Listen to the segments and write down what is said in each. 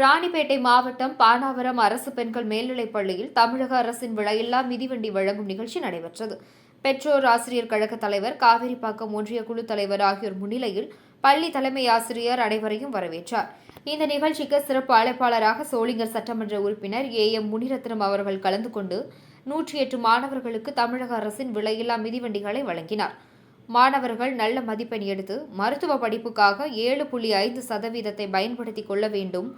ராணிப்பேட்டை மாவட்டம் பானாவரம் அரசு பெண்கள் மேல்நிலைப் பள்ளியில் தமிழக அரசின் விலையில்லா மிதிவண்டி வழங்கும் நிகழ்ச்சி நடைபெற்றது. பெற்றோர் ஆசிரியர் கழக தலைவர் காவேரிப்பாக்கம் ஒன்றிய குழு தலைவர் ஆகியோர் முன்னிலையில் பள்ளி தலைமை ஆசிரியர் அனைவரையும் வரவேற்றார். இந்த நிகழ்ச்சிக்கு சிறப்பு அழைப்பாளராக சோளிங்கர் சட்டமன்ற உறுப்பினர் ஏ எம் முனிரத்னம் அவர்கள் கலந்து கொண்டு நூற்றி எட்டு மாணவர்களுக்கு தமிழக அரசின் விலையில்லா மிதிவண்டிகளை வழங்கினார். மாணவர்கள் நல்ல மதிப்பெண் எடுத்து மருத்துவ படிப்புக்காக ஏழு புள்ளி ஐந்து சதவீதத்தை பயன்படுத்திக் கொள்ள வேண்டும்.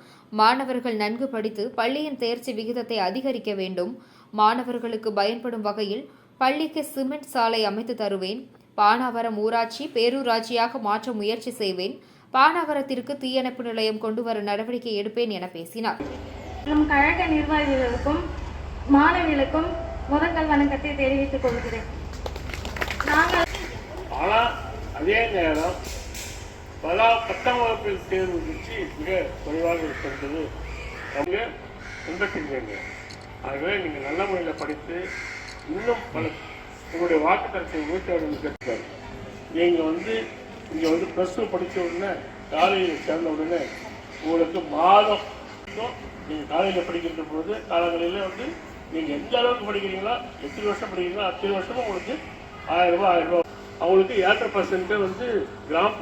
மாணவர்கள் நன்கு படித்து பள்ளியின் தேர்ச்சி விகிதத்தை அதிகரிக்க வேண்டும். மாணவர்களுக்கு பயன்படும் வகையில் பள்ளிக்கு சிமெண்ட் சாலை அமைத்து தருவேன். பானாவரம் ஊராட்சி பேரூராட்சியாக மாற்ற முயற்சி செய்வேன். பானாவரத்திற்கு தீயணைப்பு நிலையம் கொண்டு வர நடவடிக்கை எடுப்பேன் என பேசினார். நம் கழக நிர்வாகிகளுக்கும் மாணவிகளுக்கும் முதல் வணக்கத்தை தெரிவித்துக் கொள்கிறேன். நாங்கள் ஆனால் அதே நேரம் பல பத்தாம் வகுப்பில் தேர்வு வச்சு மிக குறைவாக இருக்கின்றது. அவங்க பின்பற்றுகிறீங்க ஆகவே நீங்கள் நல்ல முறையில் படித்து இன்னும் பல உங்களுடைய வாக்குத்தரத்தை ஊற்றாடு கேட்கிறார் நீங்கள் வந்து இங்கே வந்து ப்ளஸ் டூ படித்த உடனே காலையில் சேர்ந்த உடனே உங்களுக்கு மாதம் நீங்கள் காலையில் படிக்கின்ற பொழுது காலங்களில் வந்து நீங்கள் எந்த அளவுக்கு படிக்கிறீங்களோ எத்தனை வருஷம் படிக்கிறீங்களோ அத்தனை வருஷமும் உங்களுக்கு ஆயிரம் ரூபாய் ஆயிரம் ரூபாய் அவங்களுக்கு ஏற்ற பர்சன்ட் வந்து கிராமத்து